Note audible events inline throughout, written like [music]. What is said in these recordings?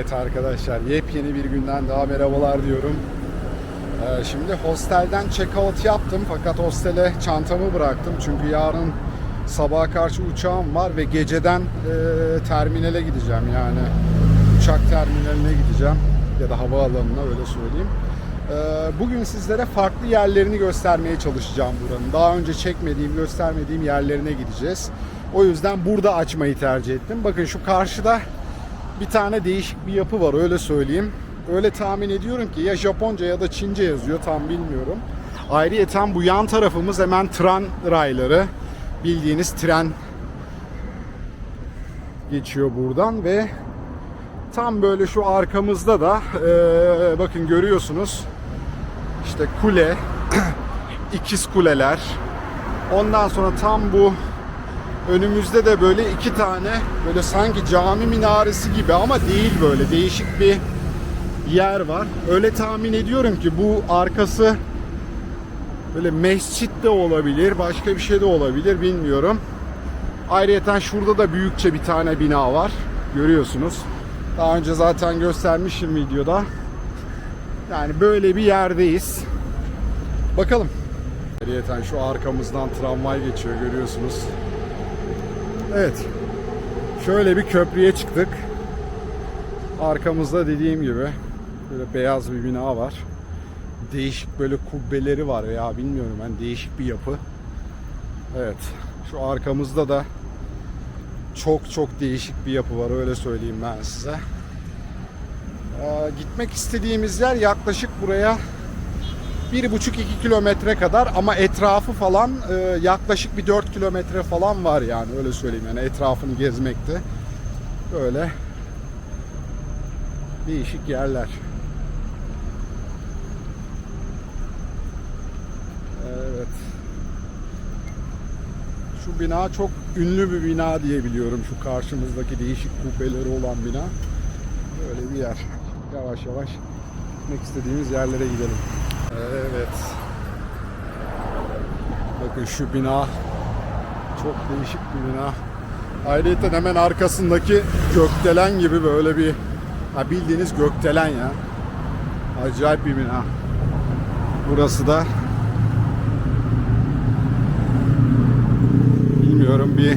Evet arkadaşlar yepyeni bir günden daha merhabalar diyorum. Ee, şimdi hostelden check out yaptım fakat hostele çantamı bıraktım çünkü yarın sabaha karşı uçağım var ve geceden e, terminale gideceğim yani uçak terminaline gideceğim ya da havaalanına öyle söyleyeyim. Ee, bugün sizlere farklı yerlerini göstermeye çalışacağım buranın. Daha önce çekmediğim, göstermediğim yerlerine gideceğiz. O yüzden burada açmayı tercih ettim. Bakın şu karşıda bir tane değişik bir yapı var öyle söyleyeyim. Öyle tahmin ediyorum ki ya Japonca ya da Çince yazıyor tam bilmiyorum. Ayrıyeten bu yan tarafımız hemen tren rayları. Bildiğiniz tren geçiyor buradan ve tam böyle şu arkamızda da eee, bakın görüyorsunuz işte kule, [clears throat] ikiz kuleler. Ondan sonra tam bu önümüzde de böyle iki tane böyle sanki cami minaresi gibi ama değil böyle değişik bir yer var. Öyle tahmin ediyorum ki bu arkası böyle mescit de olabilir, başka bir şey de olabilir bilmiyorum. Ayrıyeten şurada da büyükçe bir tane bina var. Görüyorsunuz. Daha önce zaten göstermişim videoda. Yani böyle bir yerdeyiz. Bakalım. Ayrıyeten şu arkamızdan tramvay geçiyor görüyorsunuz. Evet. Şöyle bir köprüye çıktık. Arkamızda dediğim gibi böyle beyaz bir bina var. Değişik böyle kubbeleri var ya bilmiyorum ben değişik bir yapı. Evet. Şu arkamızda da çok çok değişik bir yapı var öyle söyleyeyim ben size. Ee, gitmek istediğimiz yer yaklaşık buraya 1,5-2 kilometre kadar ama etrafı falan e, yaklaşık bir 4 kilometre falan var yani öyle söyleyeyim yani etrafını gezmekte. Böyle değişik yerler. Evet. Şu bina çok ünlü bir bina diye biliyorum. Şu karşımızdaki değişik kubbeleri olan bina. Böyle bir yer. Yavaş yavaş gitmek istediğimiz yerlere gidelim. Evet. Bakın şu bina çok değişik bir bina. Ayrıca hemen arkasındaki gökdelen gibi böyle bir ha bildiğiniz gökdelen ya. Acayip bir bina. Burası da bilmiyorum bir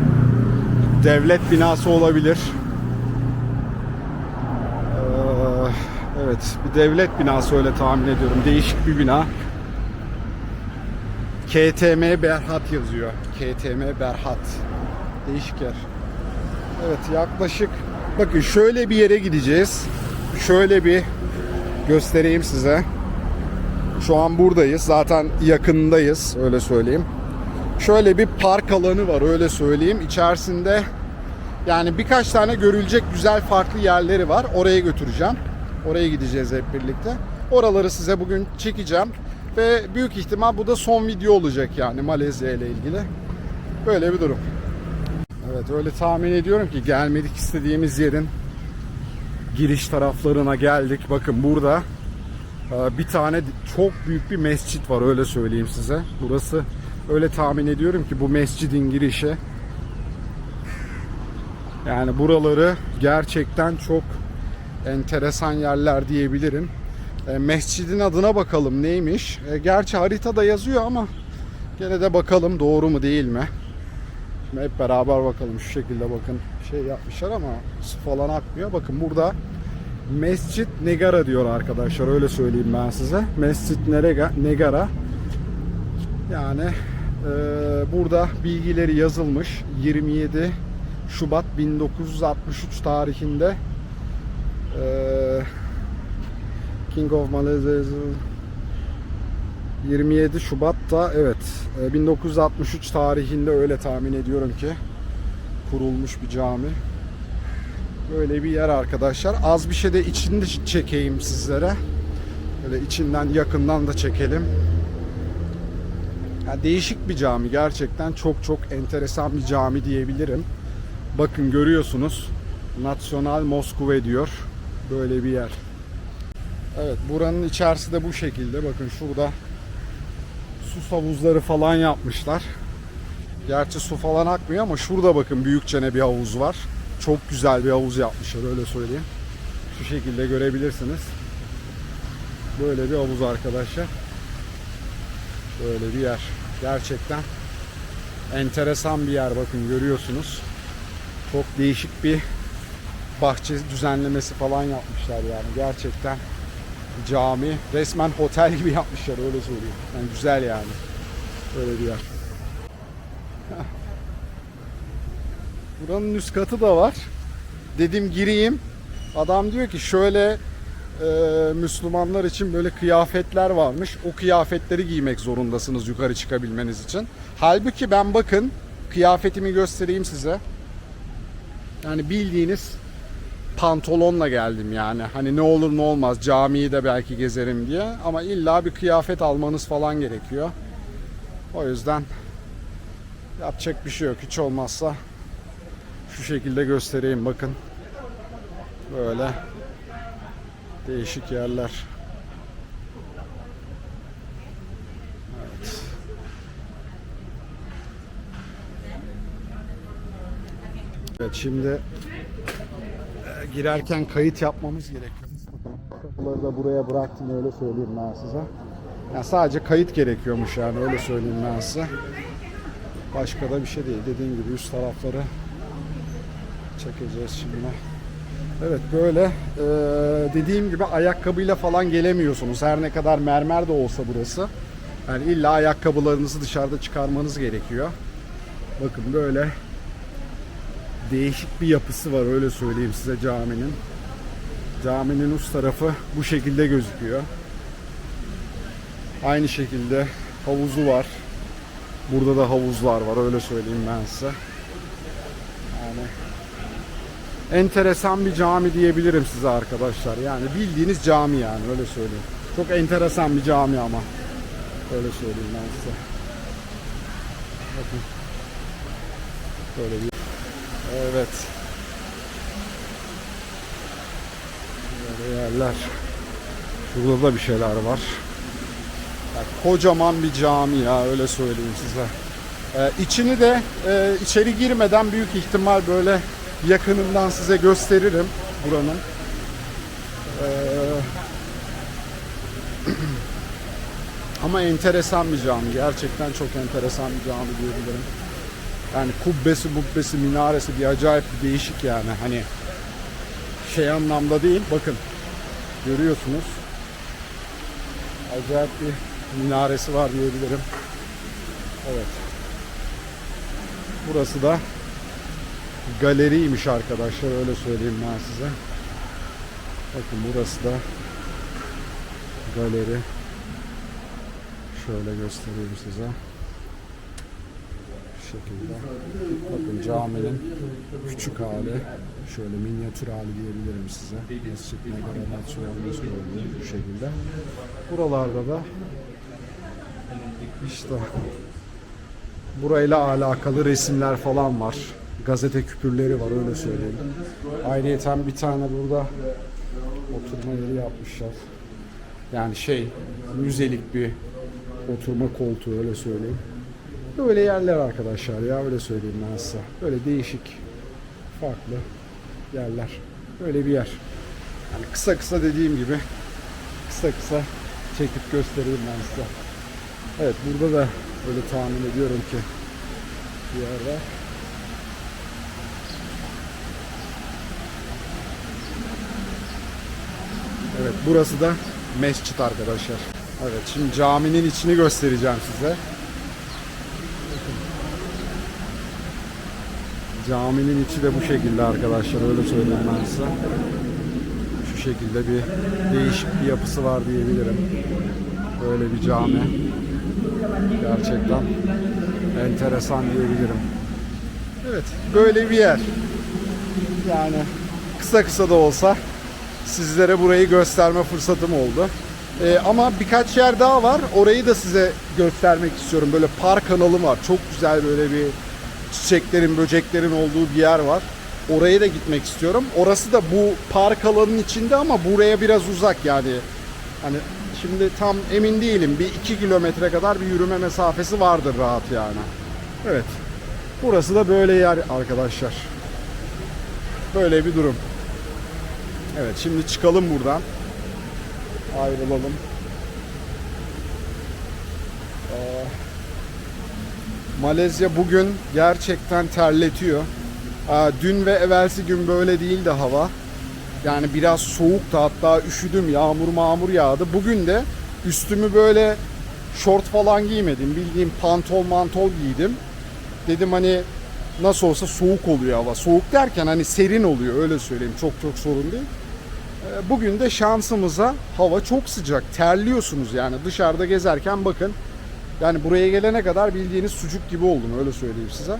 [clears throat] devlet binası olabilir. Ee, Evet, bir devlet binası öyle tahmin ediyorum. Değişik bir bina. KTM Berhat yazıyor. KTM Berhat. Değişik yer. Evet, yaklaşık bakın şöyle bir yere gideceğiz. Şöyle bir göstereyim size. Şu an buradayız. Zaten yakındayız, öyle söyleyeyim. Şöyle bir park alanı var, öyle söyleyeyim. İçerisinde yani birkaç tane görülecek güzel farklı yerleri var. Oraya götüreceğim. Oraya gideceğiz hep birlikte. Oraları size bugün çekeceğim. Ve büyük ihtimal bu da son video olacak yani Malezya ile ilgili. Böyle bir durum. Evet öyle tahmin ediyorum ki gelmedik istediğimiz yerin giriş taraflarına geldik. Bakın burada e, bir tane çok büyük bir mescit var öyle söyleyeyim size. Burası öyle tahmin ediyorum ki bu mescidin girişi yani buraları gerçekten çok enteresan yerler diyebilirim. E, mescidin adına bakalım neymiş. E, gerçi haritada yazıyor ama gene de bakalım doğru mu değil mi. Şimdi hep beraber bakalım şu şekilde bakın şey yapmışlar ama su falan akmıyor. Bakın burada Mescit Negara diyor arkadaşlar öyle söyleyeyim ben size. Mescit Nerega, Negara. Yani e, burada bilgileri yazılmış 27 Şubat 1963 tarihinde ee, King of Malaysia 27 Şubat'ta evet e, 1963 tarihinde öyle tahmin ediyorum ki kurulmuş bir cami. Böyle bir yer arkadaşlar. Az bir şey de içinde çekeyim sizlere. Böyle içinden yakından da çekelim. Yani değişik bir cami gerçekten çok çok enteresan bir cami diyebilirim. Bakın görüyorsunuz. Nasyonal Moskova diyor. Böyle bir yer. Evet buranın içerisi de bu şekilde. Bakın şurada su havuzları falan yapmışlar. Gerçi su falan akmıyor ama şurada bakın büyükçe bir havuz var. Çok güzel bir havuz yapmışlar öyle söyleyeyim. Şu şekilde görebilirsiniz. Böyle bir havuz arkadaşlar. Böyle bir yer. Gerçekten enteresan bir yer bakın görüyorsunuz. Çok değişik bir bahçe düzenlemesi falan yapmışlar yani gerçekten cami resmen otel gibi yapmışlar öyle söyleyeyim. Yani güzel yani. Böyle bir yer. [laughs] Buranın üst katı da var. Dedim gireyim. Adam diyor ki şöyle e, Müslümanlar için böyle kıyafetler varmış. O kıyafetleri giymek zorundasınız yukarı çıkabilmeniz için. Halbuki ben bakın kıyafetimi göstereyim size. Yani bildiğiniz pantolonla geldim yani. Hani ne olur ne olmaz camiyi de belki gezerim diye. Ama illa bir kıyafet almanız falan gerekiyor. O yüzden yapacak bir şey yok. Hiç olmazsa şu şekilde göstereyim bakın. Böyle değişik yerler. Evet. Evet şimdi girerken kayıt yapmamız gerekiyor. Kapıları da buraya bıraktım öyle söyleyeyim ben size. Yani sadece kayıt gerekiyormuş yani öyle söyleyeyim ben size. Başka da bir şey değil. Dediğim gibi üst tarafları çekeceğiz şimdi. Evet böyle e, dediğim gibi ayakkabıyla falan gelemiyorsunuz. Her ne kadar mermer de olsa burası. Yani illa ayakkabılarınızı dışarıda çıkarmanız gerekiyor. Bakın böyle değişik bir yapısı var öyle söyleyeyim size caminin. Caminin üst tarafı bu şekilde gözüküyor. Aynı şekilde havuzu var. Burada da havuzlar var öyle söyleyeyim ben size. Yani enteresan bir cami diyebilirim size arkadaşlar. Yani bildiğiniz cami yani öyle söyleyeyim. Çok enteresan bir cami ama. Öyle söyleyeyim ben size. Bakın. Böyle bir Evet. Böyle yerler. Şurada da bir şeyler var. Ya, kocaman bir cami ya öyle söyleyeyim size. Ee, içini de e, içeri girmeden büyük ihtimal böyle yakınından size gösteririm buranın. Ee, [clears throat] ama enteresan bir cami. Gerçekten çok enteresan bir cami diyebilirim. Yani kubbesi, bubbesi, minaresi bir acayip bir değişik yani. Hani şey anlamda değil. Bakın görüyorsunuz. Acayip bir minaresi var diyebilirim. Evet. Burası da galeriymiş arkadaşlar öyle söyleyeyim ben size. Bakın burası da galeri. Şöyle göstereyim size. Şekilde. Bakın caminin küçük hali. Şöyle minyatür hali diyebilirim size. Mescid Megarenasyonunu söyleyeyim bu şekilde. Buralarda da işte burayla alakalı resimler falan var. Gazete küpürleri var öyle söyleyeyim. Ayrıyeten bir tane burada oturma yeri yapmışlar. Yani şey müzelik bir oturma koltuğu öyle söyleyeyim. Böyle yerler arkadaşlar ya öyle söyleyeyim ben size. Böyle değişik farklı yerler. Böyle bir yer. Yani kısa kısa dediğim gibi kısa kısa çekip göstereyim ben size. Evet burada da öyle tahmin ediyorum ki bir yer var. Evet burası da mescit arkadaşlar. Evet şimdi caminin içini göstereceğim size. Caminin içi de bu şekilde arkadaşlar öyle söyleyeyim ben size. Şu şekilde bir değişik bir yapısı var diyebilirim. Böyle bir cami. Gerçekten enteresan diyebilirim. Evet böyle bir yer. Yani kısa kısa da olsa sizlere burayı gösterme fırsatım oldu. Ee, ama birkaç yer daha var. Orayı da size göstermek istiyorum. Böyle park kanalı var. Çok güzel böyle bir çiçeklerin, böceklerin olduğu bir yer var. Oraya da gitmek istiyorum. Orası da bu park alanının içinde ama buraya biraz uzak yani. Hani şimdi tam emin değilim. Bir iki kilometre kadar bir yürüme mesafesi vardır rahat yani. Evet. Burası da böyle yer arkadaşlar. böyle bir durum. Evet şimdi çıkalım buradan. Ayrılalım. Ee, Malezya bugün gerçekten terletiyor. Dün ve evvelsi gün böyle değildi hava. Yani biraz soğuktu hatta üşüdüm yağmur mağmur yağdı. Bugün de üstümü böyle şort falan giymedim. Bildiğim pantol mantol giydim. Dedim hani nasıl olsa soğuk oluyor hava. Soğuk derken hani serin oluyor öyle söyleyeyim. Çok çok sorun değil. Ee, Bugün de şansımıza hava çok sıcak. Terliyorsunuz yani dışarıda gezerken bakın. Yani buraya gelene kadar bildiğiniz sucuk gibi oldum öyle söyleyeyim size.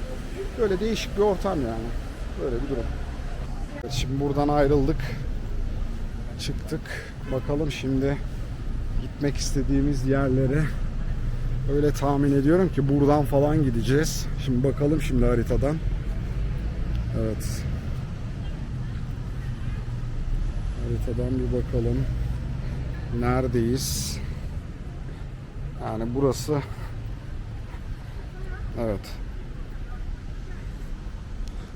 Böyle değişik bir ortam yani. Böyle bir durum. Şimdi buradan ayrıldık. Çıktık. Bakalım şimdi gitmek istediğimiz yerlere öyle tahmin ediyorum ki buradan falan gideceğiz. Şimdi bakalım şimdi haritadan. Evet. Haritadan bir bakalım. Neredeyiz? Yani burası Evet.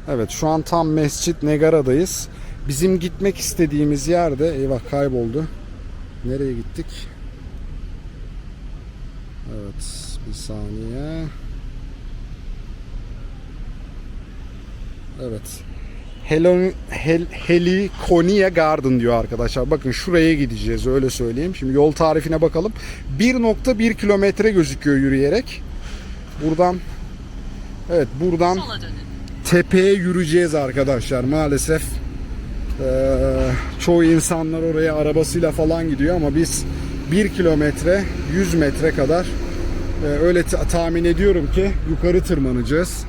Evet şu an tam Mescit Negara'dayız. Bizim gitmek istediğimiz yerde eyvah kayboldu. Nereye gittik? Evet bir saniye. Evet. Helon, Hel, Heliconia Garden diyor arkadaşlar. Bakın şuraya gideceğiz öyle söyleyeyim. Şimdi yol tarifine bakalım. 1.1 kilometre gözüküyor yürüyerek. Buradan Evet buradan tepeye yürüyeceğiz arkadaşlar maalesef. Ee, çoğu insanlar oraya arabasıyla falan gidiyor ama biz 1 kilometre 100 metre kadar e, öyle ta- tahmin ediyorum ki yukarı tırmanacağız.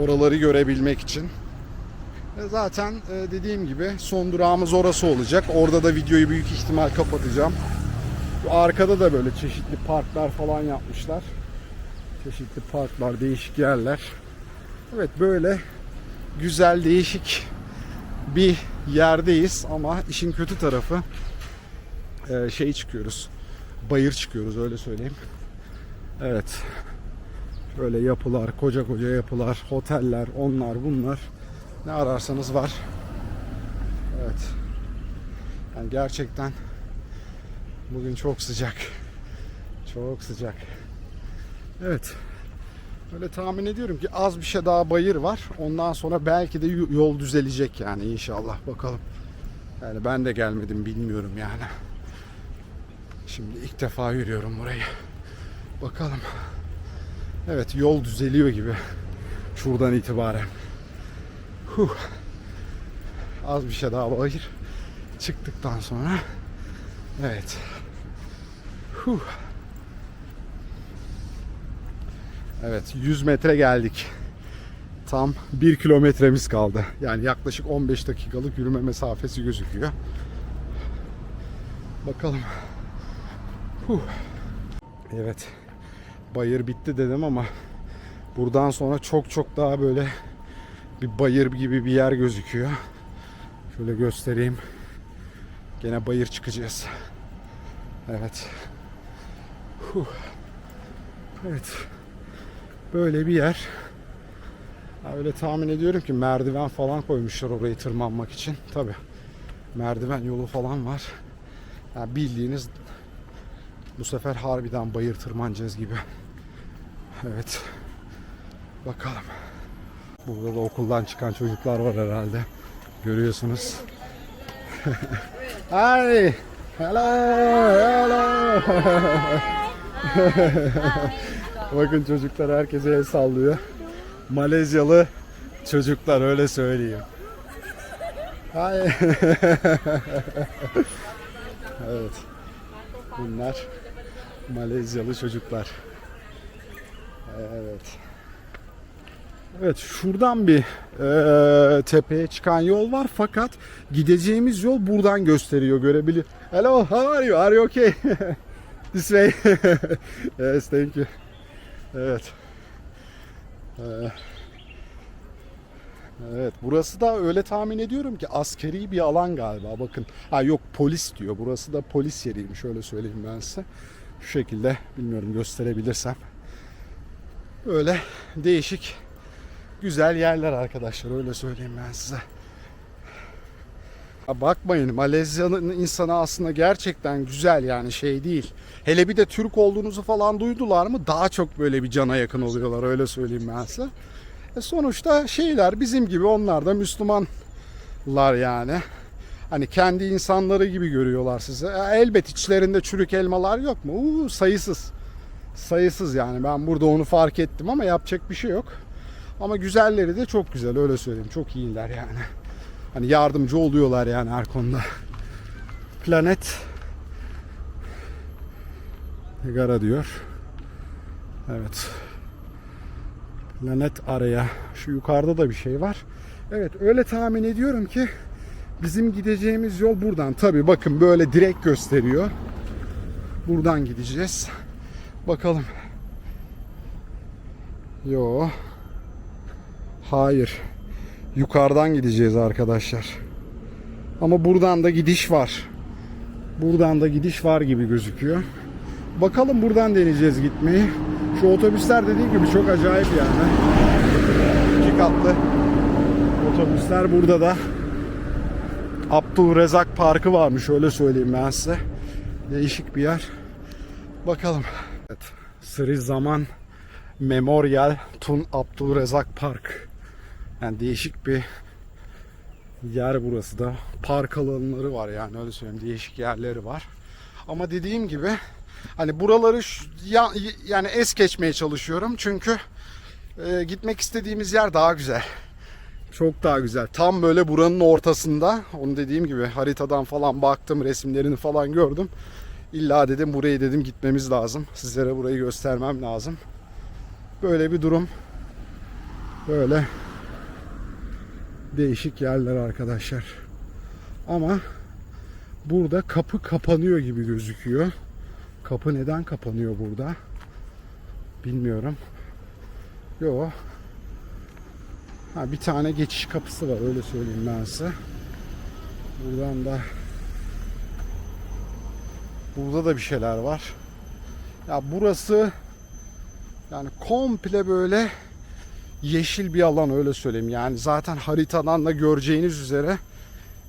Oraları görebilmek için. E, Zaten e, dediğim gibi son durağımız orası olacak. Orada da videoyu büyük ihtimal kapatacağım. Arkada da böyle çeşitli parklar falan yapmışlar. Çeşitli parklar, değişik yerler. Evet böyle güzel, değişik bir yerdeyiz ama işin kötü tarafı e, şey çıkıyoruz. Bayır çıkıyoruz öyle söyleyeyim. Evet. Böyle yapılar, koca koca yapılar, oteller, onlar bunlar. Ne ararsanız var. Evet. Yani gerçekten bugün çok sıcak. Çok sıcak. Evet. Öyle tahmin ediyorum ki az bir şey daha bayır var. Ondan sonra belki de yol düzelecek yani inşallah bakalım. Yani ben de gelmedim bilmiyorum yani. Şimdi ilk defa yürüyorum burayı. Bakalım. Evet yol düzeliyor gibi. Şuradan itibaren. Huh. Az bir şey daha bayır. Çıktıktan sonra. Evet. Huh. Evet 100 metre geldik. Tam 1 kilometremiz kaldı. Yani yaklaşık 15 dakikalık yürüme mesafesi gözüküyor. Bakalım. Huh. Evet. Bayır bitti dedim ama buradan sonra çok çok daha böyle bir bayır gibi bir yer gözüküyor. Şöyle göstereyim. Gene bayır çıkacağız. Evet. Huh. Evet. Böyle bir yer. Öyle tahmin ediyorum ki merdiven falan koymuşlar orayı tırmanmak için. Tabi merdiven yolu falan var. Yani bildiğiniz bu sefer harbiden bayır tırmanacağız gibi. Evet. Bakalım. Burada da okuldan çıkan çocuklar var herhalde. Görüyorsunuz. [laughs] Hi. Hello. Hello. [laughs] Bakın çocuklar herkese el sallıyor. Malezyalı çocuklar öyle söyleyeyim. Hi. [laughs] evet. Bunlar Malezyalı çocuklar. Evet. Evet şuradan bir eee, tepeye çıkan yol var fakat gideceğimiz yol buradan gösteriyor görebilir. Hello, how are you? Are you okay? [laughs] This way. [laughs] yes, thank you. Evet. Evet, burası da öyle tahmin ediyorum ki askeri bir alan galiba. Bakın. Ha yok polis diyor. Burası da polis yeriymiş. Öyle söyleyeyim ben size. Şu şekilde bilmiyorum gösterebilirsem. Böyle değişik güzel yerler arkadaşlar öyle söyleyeyim ben size. Ya bakmayın Malezya'nın insanı aslında gerçekten güzel yani şey değil. Hele bir de Türk olduğunuzu falan duydular mı daha çok böyle bir cana yakın oluyorlar öyle söyleyeyim ben size. E sonuçta şeyler bizim gibi onlar da Müslümanlar yani. Hani kendi insanları gibi görüyorlar sizi. E, elbet içlerinde çürük elmalar yok mu? Uuu, sayısız. Sayısız yani ben burada onu fark ettim ama yapacak bir şey yok. Ama güzelleri de çok güzel öyle söyleyeyim. Çok iyiler yani. Hani yardımcı oluyorlar yani her konuda. Planet Gara diyor. Evet. Planet araya. Şu yukarıda da bir şey var. Evet öyle tahmin ediyorum ki bizim gideceğimiz yol buradan. Tabi bakın böyle direkt gösteriyor. Buradan gideceğiz. Bakalım. Yo. Hayır. Yukarıdan gideceğiz arkadaşlar. Ama buradan da gidiş var. Buradan da gidiş var gibi gözüküyor. Bakalım buradan deneyeceğiz gitmeyi. Şu otobüsler dediğim gibi çok acayip yani. İki katlı otobüsler burada da Abdülrezzak Parkı varmış öyle söyleyeyim ben size. Değişik bir yer. Bakalım. Evet. Sri Zaman Memorial Tun Abdülrezzak Park. Yani değişik bir yer burası da. Park alanları var yani öyle söyleyeyim. Değişik yerleri var. Ama dediğim gibi hani buraları ya, yani es geçmeye çalışıyorum. Çünkü e, gitmek istediğimiz yer daha güzel. Çok daha güzel. Tam böyle buranın ortasında. Onu dediğim gibi haritadan falan baktım, resimlerini falan gördüm. İlla dedim burayı dedim gitmemiz lazım. Sizlere burayı göstermem lazım. Böyle bir durum. Böyle değişik yerler arkadaşlar. Ama burada kapı kapanıyor gibi gözüküyor. Kapı neden kapanıyor burada? Bilmiyorum. Yo. Ha, bir tane geçiş kapısı var öyle söyleyeyim ben size. Buradan da Burada da bir şeyler var. Ya burası yani komple böyle yeşil bir alan öyle söyleyeyim. Yani zaten haritadan da göreceğiniz üzere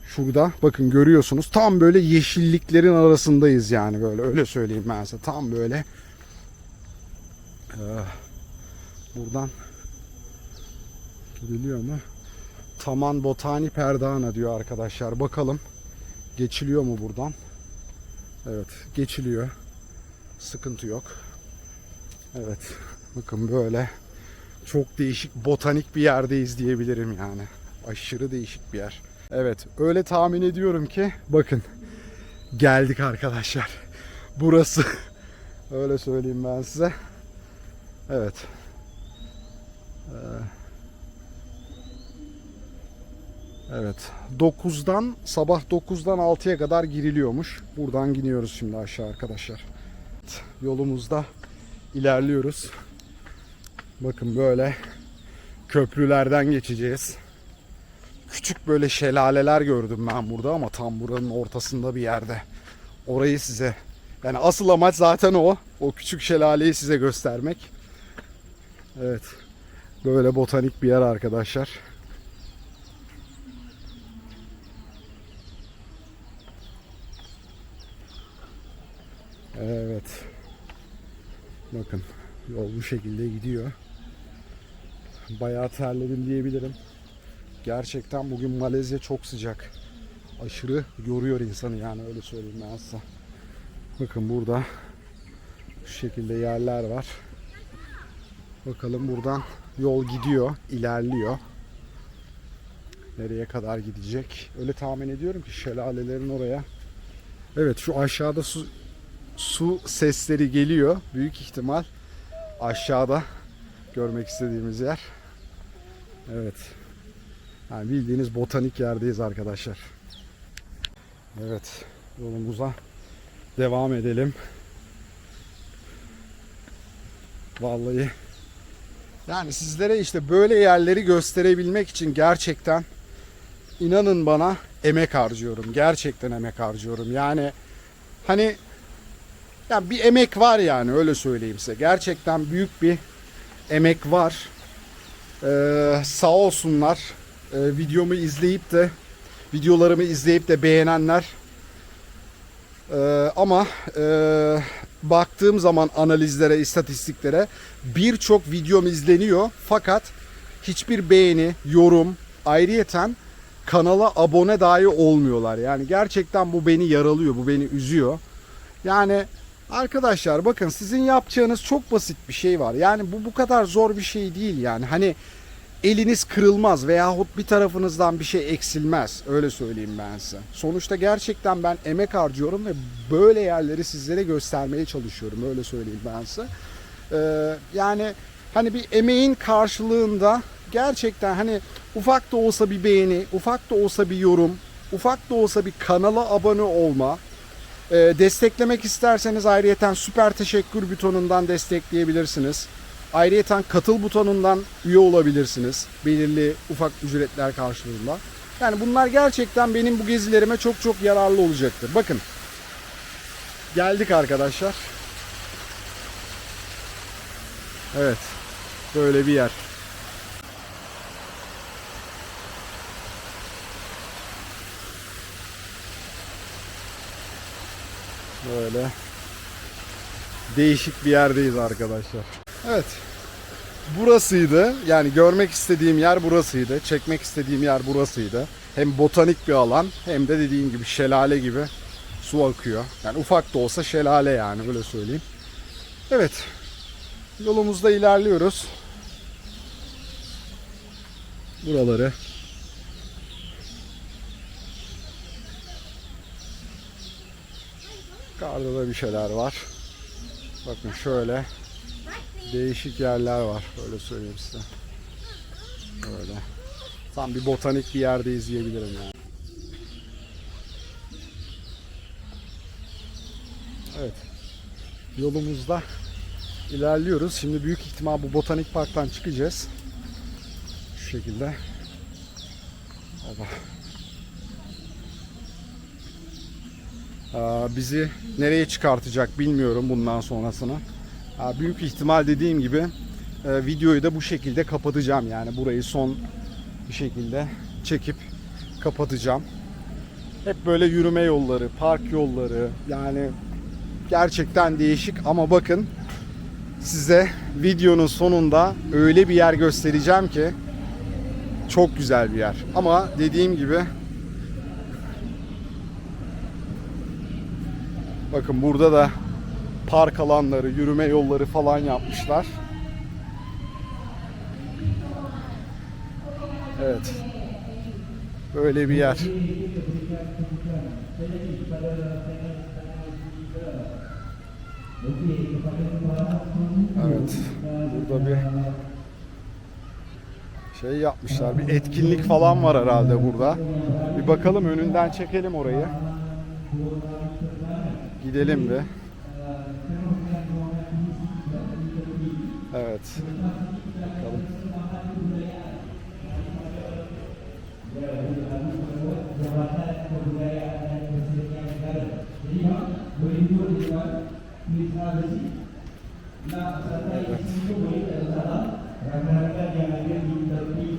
şurada bakın görüyorsunuz tam böyle yeşilliklerin arasındayız yani böyle öyle söyleyeyim ben size. Tam böyle Ee, buradan gidiliyor mu? Taman Botani Perdana diyor arkadaşlar. Bakalım geçiliyor mu buradan? Evet geçiliyor. Sıkıntı yok. Evet bakın böyle çok değişik botanik bir yerdeyiz diyebilirim yani. Aşırı değişik bir yer. Evet öyle tahmin ediyorum ki bakın geldik arkadaşlar. Burası [laughs] öyle söyleyeyim ben size. Evet. Ee, Evet. 9'dan sabah 9'dan 6'ya kadar giriliyormuş. Buradan gidiyoruz şimdi aşağı arkadaşlar. Yolumuzda ilerliyoruz. Bakın böyle köprülerden geçeceğiz. Küçük böyle şelaleler gördüm ben burada ama tam buranın ortasında bir yerde. Orayı size yani asıl amaç zaten o. O küçük şelaleyi size göstermek. Evet. Böyle botanik bir yer arkadaşlar. Evet. Bakın yol bu şekilde gidiyor. Bayağı terledim diyebilirim. Gerçekten bugün Malezya çok sıcak. Aşırı yoruyor insanı yani öyle söyleyeyim ben size. Bakın burada şu şekilde yerler var. Bakalım buradan yol gidiyor, ilerliyor. Nereye kadar gidecek? Öyle tahmin ediyorum ki şelalelerin oraya. Evet şu aşağıda su su sesleri geliyor. Büyük ihtimal aşağıda görmek istediğimiz yer. Evet. Yani bildiğiniz botanik yerdeyiz arkadaşlar. Evet. Yolumuza devam edelim. Vallahi yani sizlere işte böyle yerleri gösterebilmek için gerçekten inanın bana emek harcıyorum. Gerçekten emek harcıyorum. Yani hani yani bir emek var yani öyle söyleyeyim size. Gerçekten büyük bir emek var. Ee, sağ olsunlar e, videomu izleyip de videolarımı izleyip de beğenenler. Ee, ama e, baktığım zaman analizlere, istatistiklere birçok videom izleniyor. Fakat hiçbir beğeni, yorum, ayrıyeten kanala abone dahi olmuyorlar. Yani gerçekten bu beni yaralıyor, bu beni üzüyor. Yani arkadaşlar bakın sizin yapacağınız çok basit bir şey var. Yani bu bu kadar zor bir şey değil yani. Hani eliniz kırılmaz veyahut bir tarafınızdan bir şey eksilmez. Öyle söyleyeyim ben size. Sonuçta gerçekten ben emek harcıyorum ve böyle yerleri sizlere göstermeye çalışıyorum. Öyle söyleyeyim ben size. Ee, yani hani bir emeğin karşılığında gerçekten hani ufak da olsa bir beğeni, ufak da olsa bir yorum, ufak da olsa bir kanala abone olma, ee, desteklemek isterseniz ayrıyeten süper teşekkür butonundan destekleyebilirsiniz. Ayrıyeten katıl butonundan üye olabilirsiniz. Belirli ufak ücretler karşılığında. Yani bunlar gerçekten benim bu gezilerime çok çok yararlı olacaktır. Bakın. Geldik arkadaşlar. Evet. Böyle bir yer. Böyle değişik bir yerdeyiz arkadaşlar. Evet. Burasıydı. Yani görmek istediğim yer burasıydı. Çekmek istediğim yer burasıydı. Hem botanik bir alan hem de dediğim gibi şelale gibi su akıyor. Yani ufak da olsa şelale yani öyle söyleyeyim. Evet. Yolumuzda ilerliyoruz. Buraları Karda da bir şeyler var. Bakın şöyle değişik yerler var. Öyle söyleyeyim size. Böyle. Tam bir botanik bir yerde izleyebilirim yani. Evet. Yolumuzda ilerliyoruz. Şimdi büyük ihtimal bu botanik parktan çıkacağız. Şu şekilde. Oba. Bizi nereye çıkartacak bilmiyorum bundan sonrasını. Büyük ihtimal dediğim gibi e, videoyu da bu şekilde kapatacağım. Yani burayı son bir şekilde çekip kapatacağım. Hep böyle yürüme yolları, park yolları yani gerçekten değişik ama bakın size videonun sonunda öyle bir yer göstereceğim ki çok güzel bir yer. Ama dediğim gibi Bakın burada da park alanları, yürüme yolları falan yapmışlar. Evet. Böyle bir yer. Evet. Burada bir şey yapmışlar. Bir etkinlik falan var herhalde burada. Bir bakalım önünden çekelim orayı. Gidelim bir. Evet. Bakalım. Rekan-rekan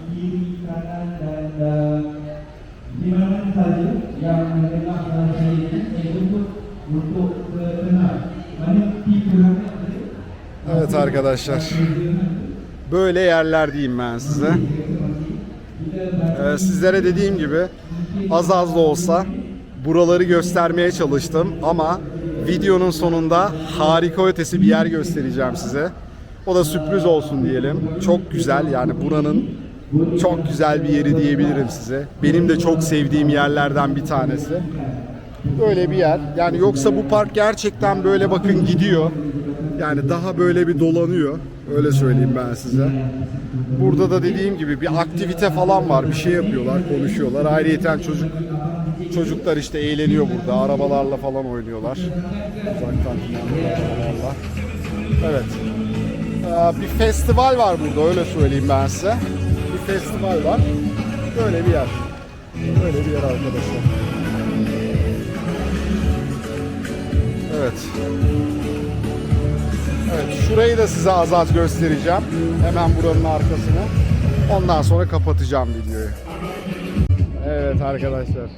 Evet arkadaşlar. Böyle yerler diyeyim ben size. Ee, sizlere dediğim gibi az az da olsa buraları göstermeye çalıştım ama videonun sonunda harika ötesi bir yer göstereceğim size. O da sürpriz olsun diyelim. Çok güzel yani buranın çok güzel bir yeri diyebilirim size. Benim de çok sevdiğim yerlerden bir tanesi. Böyle bir yer. Yani yoksa bu park gerçekten böyle bakın gidiyor. Yani daha böyle bir dolanıyor. Öyle söyleyeyim ben size. Burada da dediğim gibi bir aktivite falan var. Bir şey yapıyorlar, konuşuyorlar. Ayrıyeten çocuk çocuklar işte eğleniyor burada. Arabalarla falan oynuyorlar. Uzaktan arabalarla. Evet. Ee, bir festival var burada öyle söyleyeyim ben size. Bir festival var. Böyle bir yer. Böyle bir yer arkadaşlar. Evet. Evet, şurayı da size az az göstereceğim. Hemen buranın arkasını. Ondan sonra kapatacağım videoyu. Evet. Arkadaşlar.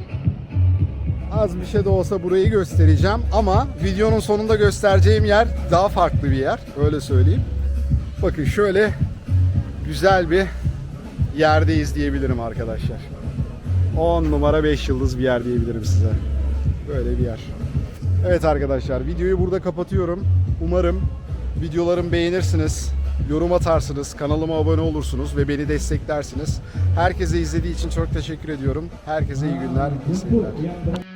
Az bir şey de olsa burayı göstereceğim ama videonun sonunda göstereceğim yer daha farklı bir yer. Öyle söyleyeyim. Bakın şöyle güzel bir yerdeyiz diyebilirim arkadaşlar. 10 numara 5 yıldız bir yer diyebilirim size. Böyle bir yer. Evet arkadaşlar videoyu burada kapatıyorum. Umarım videolarımı beğenirsiniz. Yorum atarsınız, kanalıma abone olursunuz ve beni desteklersiniz. Herkese izlediği için çok teşekkür ediyorum. Herkese iyi günler, iyi seyirler.